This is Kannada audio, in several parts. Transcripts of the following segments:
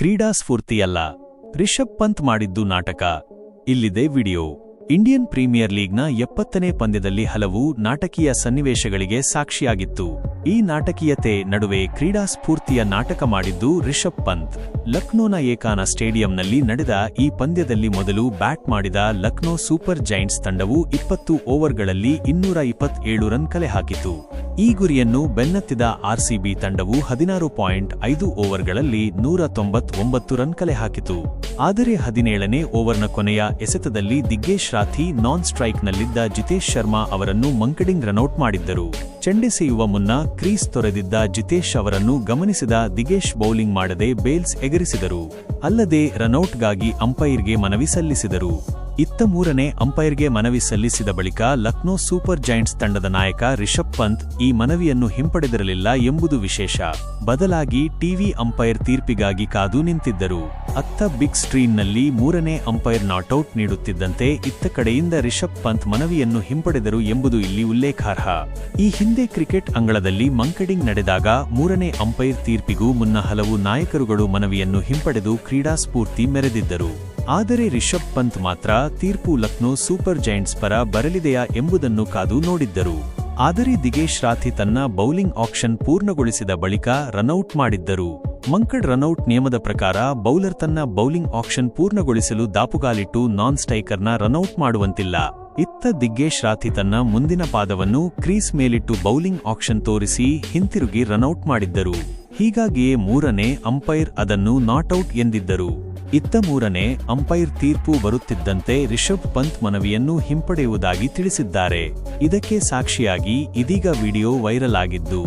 ಕ್ರೀಡಾ ಸ್ಫೂರ್ತಿಯಲ್ಲ. ರಿಷಬ್ ಪಂತ್ ಮಾಡಿದ್ದು ನಾಟಕ. ಇಲ್ಲಿದೆ ವಿಡಿಯೋ. ಇಂಡಿಯನ್ ಪ್ರೀಮಿಯರ್ ಲೀಗ್ನ ಎಪ್ಪತ್ತನೇ ಪಂದ್ಯದಲ್ಲಿ ಹಲವು ನಾಟಕೀಯ ಸನ್ನಿವೇಶಗಳಿಗೆ ಸಾಕ್ಷಿಯಾಗಿತ್ತು. ಈ ನಾಟಕೀಯತೆ ನಡುವೆ ಕ್ರೀಡಾ ಸ್ಫೂರ್ತಿಯ ನಾಟಕ ಮಾಡಿದ್ದು ರಿಷಬ್ ಪಂತ್. ಲಕ್ನೋನ ಏಕಾನ ಸ್ಟೇಡಿಯಂನಲ್ಲಿ ನಡೆದ ಈ ಪಂದ್ಯದಲ್ಲಿ ಮೊದಲು ಬ್ಯಾಟ್ ಮಾಡಿದ ಲಕ್ನೋ ಸೂಪರ್ ಜೈಂಟ್ಸ್ ತಂಡವು ಇಪ್ಪತ್ತು ಓವರ್ಗಳಲ್ಲಿ ಇನ್ನೂರ ಇಪ್ಪತ್ತೇಳು ರನ್ ಕಲೆ ಹಾಕಿತು ಈ ಗುರಿಯನ್ನು ಬೆನ್ನತ್ತಿದ ಆರ್ಸಿಬಿ ತಂಡವು ಹದಿನಾರು ಪಾಯಿಂಟ್ ಐದು ಓವರ್ಗಳಲ್ಲಿ ನೂರ ತೊಂಬತ್ತೊಂಬತ್ತು ರನ್ ಕಲೆ ಹಾಕಿತು. ಆದರೆ ಹದಿನೇಳನೇ ಓವರ್ನ ಕೊನೆಯ ಎಸೆತದಲ್ಲಿ ದಿಗ್ಗೇಶ್ ರಾಥಿ ನಾನ್ ಸ್ಟ್ರೈಕ್ನಲ್ಲಿದ್ದ ಜಿತೇಶ್ ಶರ್ಮಾ ಅವರನ್ನು ಮಂಕಡಿಂಗ್ ರನೌಟ್ ಮಾಡಿದ್ದರು. ಚೆಂಡೆಸೆಯುವ ಮುನ್ನ ಕ್ರೀಸ್ ತೊರೆದಿದ್ದ ಜಿತೇಶ್ ಅವರನ್ನು ಗಮನಿಸಿದ ದಿಗೇಶ್ ಬೌಲಿಂಗ್ ಮಾಡದೆ ಬೇಲ್ಸ್ ಎಗರಿಸಿದರು. ಅಲ್ಲದೆ ರನೌಟ್ಗಾಗಿ ಅಂಪೈರ್ಗೆ ಮನವಿ ಸಲ್ಲಿಸಿದರು. ಇತ್ತ ಮೂರನೇ ಅಂಪೈರ್ಗೆ ಮನವಿ ಸಲ್ಲಿಸಿದ ಬಳಿಕ ಲಕ್ನೋ ಸೂಪರ್ ಜೈಂಟ್ಸ್ ತಂಡದ ನಾಯಕ ರಿಷಬ್ ಪಂತ್ ಈ ಮನವಿಯನ್ನು ಹಿಂಪಡೆದಿರಲಿಲ್ಲ ಎಂಬುದು ವಿಶೇಷ. ಬದಲಾಗಿ ಟಿವಿ ಅಂಪೈರ್ ತೀರ್ಪಿಗಾಗಿ ಕಾದು ನಿಂತಿದ್ದರು. ಅತ್ತ ಬಿಗ್ ಸ್ಟ್ರೀನ್ನಲ್ಲಿ ಮೂರನೇ ಅಂಪೈರ್ ನಾಟ್ಔಟ್ ನೀಡುತ್ತಿದ್ದಂತೆ ಇತ್ತ ಕಡೆಯಿಂದ ರಿಷಬ್ ಪಂತ್ ಮನವಿಯನ್ನು ಹಿಂಪಡೆದರು ಎಂಬುದು ಇಲ್ಲಿ ಉಲ್ಲೇಖಾರ್ಹ. ಈ ಹಿಂದೆ ಕ್ರಿಕೆಟ್ ಅಂಗಳದಲ್ಲಿ ಮಂಕಡಿಂಗ್ ನಡೆದಾಗ ಮೂರನೇ ಅಂಪೈರ್ ತೀರ್ಪಿಗೂ ಮುನ್ನ ಹಲವು ನಾಯಕರುಗಳು ಮನವಿಯನ್ನು ಹಿಂಪಡೆದು ಕ್ರೀಡಾ ಸ್ಫೂರ್ತಿ ಮೆರೆದಿದ್ದರು. ಆದರೆ ರಿಷಬ್ ಪಂತ್ ಮಾತ್ರ ತೀರ್ಪು ಲಕ್ನೋ ಸೂಪರ್ ಜೈಂಟ್ಸ್ ಪರ ಬರಲಿದೆಯಾ ಎಂಬುದನ್ನು ಕಾದು ನೋಡಿದ್ದರು. ಆದರೆ ದಿಗೇಶ್ ರಾಥಿ ತನ್ನ ಬೌಲಿಂಗ್ ಆಕ್ಷನ್ ಪೂರ್ಣಗೊಳಿಸಿದ ಬಳಿಕ ರನೌಟ್ ಮಾಡಿದ್ದರು. ಮಂಕಡ್ ರನೌಟ್ ನಿಯಮದ ಪ್ರಕಾರ ಬೌಲರ್ ತನ್ನ ಬೌಲಿಂಗ್ ಆಕ್ಷನ್ ಪೂರ್ಣಗೊಳಿಸಲು ದಾಪುಗಾಲಿಟ್ಟು ನಾನ್ ಸ್ಟ್ರೈಕರ್ನ ರನೌಟ್ ಮಾಡುವಂತಿಲ್ಲ. ಇತ್ತ ದಿಗ್ಗೇಶ್ ರಾಥಿ ತನ್ನ ಮುಂದಿನ ಪಾದವನ್ನು ಕ್ರೀಸ್ ಮೇಲಿಟ್ಟು ಬೌಲಿಂಗ್ ಆಕ್ಷನ್ ತೋರಿಸಿ ಹಿಂತಿರುಗಿ ರನೌಟ್ ಮಾಡಿದ್ದರು. ಹೀಗಾಗಿಯೇ ಮೂರನೇ ಅಂಪೈರ್ ಅದನ್ನು ನಾಟ್ಔಟ್ ಎಂದಿದ್ದರು. ಇತ್ತ ಮೂರನೇ ಅಂಪೈರ್ ತೀರ್ಪು ಬರುತ್ತಿದ್ದಂತೆ ರಿಷಬ್ ಪಂತ್ ಮನವಿಯನ್ನು ಹಿಂಪಡೆಯುವುದಾಗಿ ತಿಳಿಸಿದ್ದಾರೆ. ಇದಕ್ಕೆ ಸಾಕ್ಷಿಯಾಗಿ ಇದೀಗ ವಿಡಿಯೋ ವೈರಲ್ ಆಗಿದ್ದು,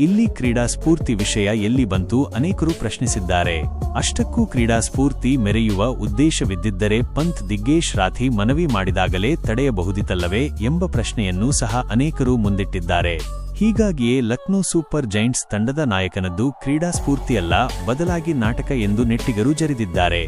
ಇಲ್ಲಿ ಕ್ರೀಡಾ ಸ್ಫೂರ್ತಿ ವಿಷಯ ಎಲ್ಲಿ ಬಂತು ಅನೇಕರು ಪ್ರಶ್ನಿಸಿದ್ದಾರೆ. ಅಷ್ಟಕ್ಕೂ ಕ್ರೀಡಾ ಸ್ಫೂರ್ತಿ ಮೆರೆಯುವ ಉದ್ದೇಶವಿದ್ದಿದ್ದರೆ ಪಂತ್ ದಿಗ್ಗೇಶ್ ರಾಥಿ ಮನವಿ ಮಾಡಿದಾಗಲೇ ತಡೆಯಬಹುದಿತಲ್ಲವೇ ಎಂಬ ಪ್ರಶ್ನೆಯನ್ನು ಸಹ ಅನೇಕರು ಮುಂದಿಟ್ಟಿದ್ದಾರೆ. ಹೀಗಾಗಿಯೇ ಲಕ್ನೋ ಸೂಪರ್ ಜೈಂಟ್ಸ್ ತಂಡದ ನಾಯಕನದ್ದು ಕ್ರೀಡಾ ಸ್ಫೂರ್ತಿಯಲ್ಲ ಬದಲಾಗಿ ನಾಟಕ ಎಂದು ನೆಟ್ಟಿಗರು ಜರಿದಿದ್ದಾರೆ.